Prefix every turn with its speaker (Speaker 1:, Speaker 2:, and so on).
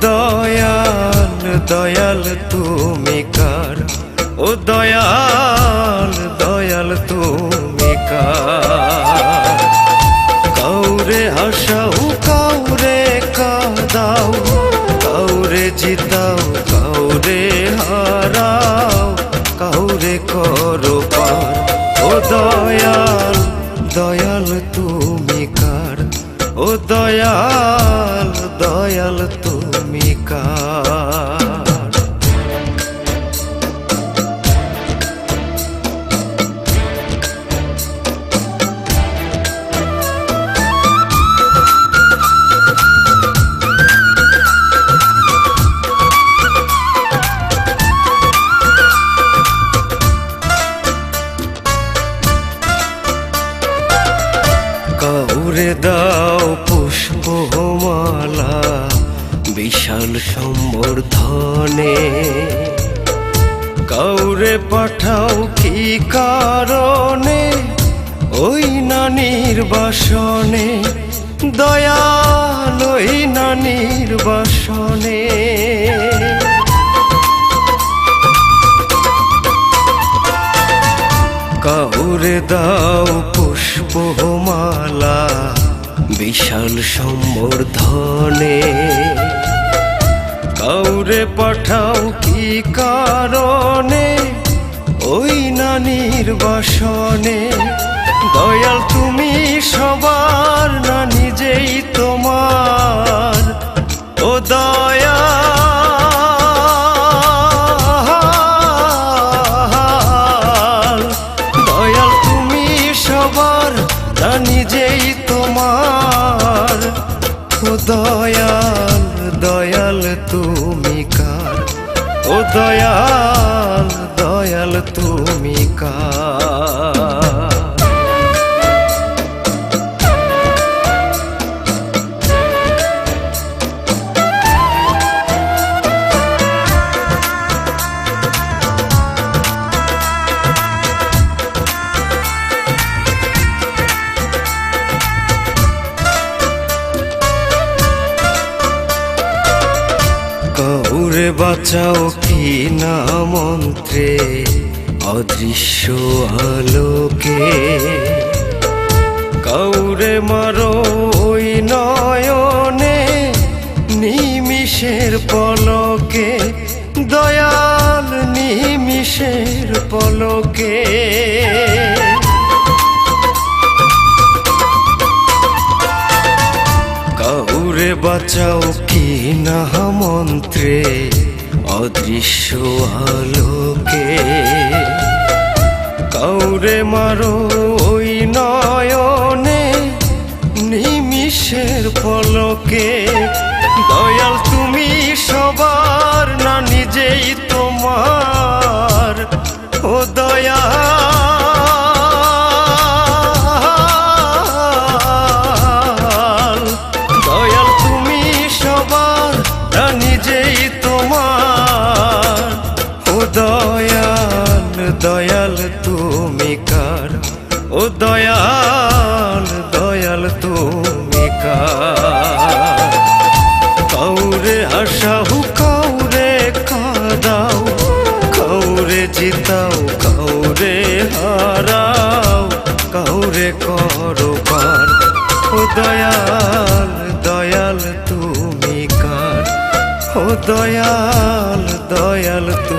Speaker 1: দয়াল দয়াল তুমি কার? ও দয়াল দয়াল তুমি কার? কাউরে হাসাও, কাউরে কাদাও, কাউরে জিতাও, কাউরে হারাও, কাউরে করো পার। ও দয়াল দয়াল তুমি কার? ও দয়াল দয়াল তুমি কার বিশাল সম্বর্ধনে। কাউরে পাঠাও কি কারণে? ওই নানির বাসনে। দয়াল ওই নানির বাসনে। কাউরে দাও পুষ্পমালা বিশাল সম্বর্ধনে। কাউরে পাঠাও কি কারণে? ওই নানির বাসনে। দয়াল তুমি সবার না নিজেই তোমার। ও দয়াল। দয়াল তুমি সবার তা নিজেই তোমার। ও দয়াল দয়াল। তুমি কার? ও দয়াল দয়াল তুমি কার? বাঁচাও কি না মন্ত্রে? অদৃশ্য আলোকে কাউরে মারো ওই নয়নে, নিমিষের পলকে, দয়াল নিমিষের পলকে। কাউরে বাঁচাও না মন্ত্রে অদৃশ্য আলোকে। কাউরে মারো ওই নয়নে নিমিষের পলকে দয়াল, তুমি সবার না, নিজেই তোমার। ও দয়াল দয়াল, তুমি কার? ও দয়াল দয়াল, তুমি কার? কাউরে হাসাহু কাউরে কাদাও, কাউরে জিতাও, কাউরে হারাও, কাউরে করো পার। ও দয়াল দয়াল, তুমি কার? ও দয়াল দয়াল কার